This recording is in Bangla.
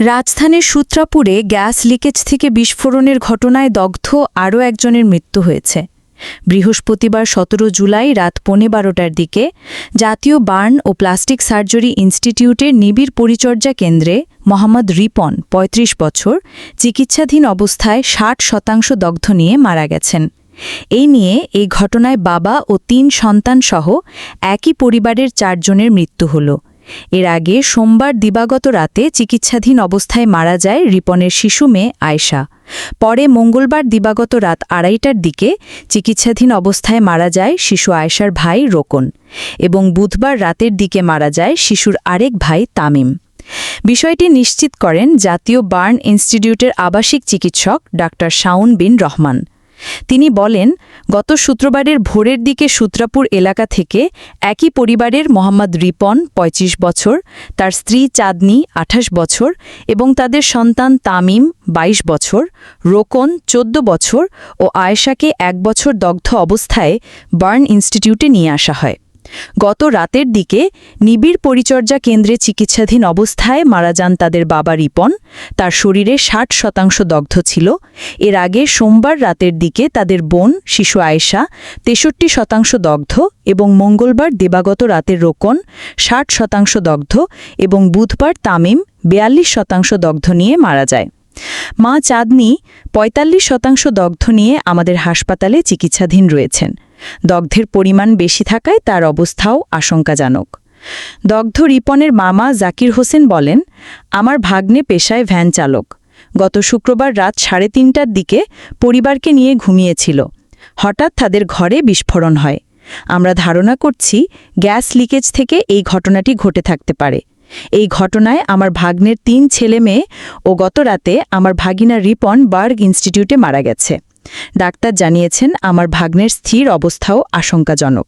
রাজধানীর সূত্রাপুরে গ্যাস লিকেজ থেকে বিস্ফোরণের ঘটনায় দগ্ধ আরও একজনের মৃত্যু হয়েছে। বৃহস্পতিবার সতেরো জুলাই রাত পৌনে বারোটার দিকে জাতীয় বার্ন ও প্লাস্টিক সার্জারি ইনস্টিটিউটের নিবিড় পরিচর্যা কেন্দ্রে মোহাম্মদ রিপন ৩৫ বছর, চিকিৎসাধীন অবস্থায় ষাট শতাংশ দগ্ধ নিয়ে মারা গেছেন। এই নিয়ে এই ঘটনায় বাবা ও তিন সন্তানসহ একই পরিবারের চারজনের মৃত্যু হল। এর আগে সোমবার দিবাগত রাতে চিকিৎসাধীন অবস্থায় মারা যায় রিপনের শিশু মেয়ে আয়শা। পরে মঙ্গলবার দিবাগত রাত আড়াইটার দিকে চিকিৎসাধীন অবস্থায় মারা যায় শিশু আয়শার ভাই রোকন এবং বুধবার রাতের দিকে মারা যায় শিশুর আরেক ভাই তামিম। বিষয়টি নিশ্চিত করেন জাতীয় বার্ন ইনস্টিটিউটের আবাসিক চিকিৎসক ডাক্তার শাউন বিন রহমান। তিনি বলেন, গত শুক্রবারের ভোরের দিকে সূত্রাপুর এলাকা থেকে একই পরিবারের মোহাম্মদ রিপন ২৫ বছর, তার স্ত্রী চাঁদনি আঠাশ বছর এবং তাদের সন্তান তামিম ২২ বছর, রোকন ১৪ বছর ও আয়েশাকে এক বছর দগ্ধ অবস্থায় বার্ন ইনস্টিটিউটে নিয়ে আসা হয়। গত রাতের দিকে নিবিড় পরিচর্যা কেন্দ্রে চিকিৎসাধীন অবস্থায় মারা যান তাদের বাবা রিপন। তার শরীরে ষাট শতাংশ দগ্ধ ছিল। এর আগে সোমবার রাতের দিকে তাদের বোন, শিশু আয়েশা, তেষট্টি শতাংশ দগ্ধ এবং মঙ্গলবার দেবাগত রাতের রোকন, ষাট শতাংশ দগ্ধ এবং বুধবার তামিম, বেয়াল্লিশ শতাংশ দগ্ধ নিয়ে মারা যায়। মা চাঁদনি ৪৫ শতাংশ দগ্ধ নিয়ে আমাদের হাসপাতালে চিকিৎসাধীন রয়েছেন। দগ্ধের পরিমাণ বেশি থাকায় তার অবস্থাও আশঙ্কাজনক। দগ্ধ রিপনের মামা জাকির হোসেন বলেন, আমার ভাগ্নে পেশায় ভ্যান চালক। গত শুক্রবার রাত সাড়ে তিনটার দিকে পরিবারকে নিয়ে ঘুমিয়েছিল। হঠাৎ তাদের ঘরে বিস্ফোরণ হয়। আমরা ধারণা করছি, গ্যাস লিকেজ থেকে এই ঘটনাটি ঘটে থাকতে পারে। এই ঘটনায় আমার ভাগ্নের তিন ছেলে মেয়ে ও গত রাতে আমার ভাগিনা রিপন বার্গ ইনস্টিটিউটে মারা গেছে। ডাক্তার জানিয়েছেন আমার ভাগ্নের স্থির অবস্থাও আশঙ্কাজনক।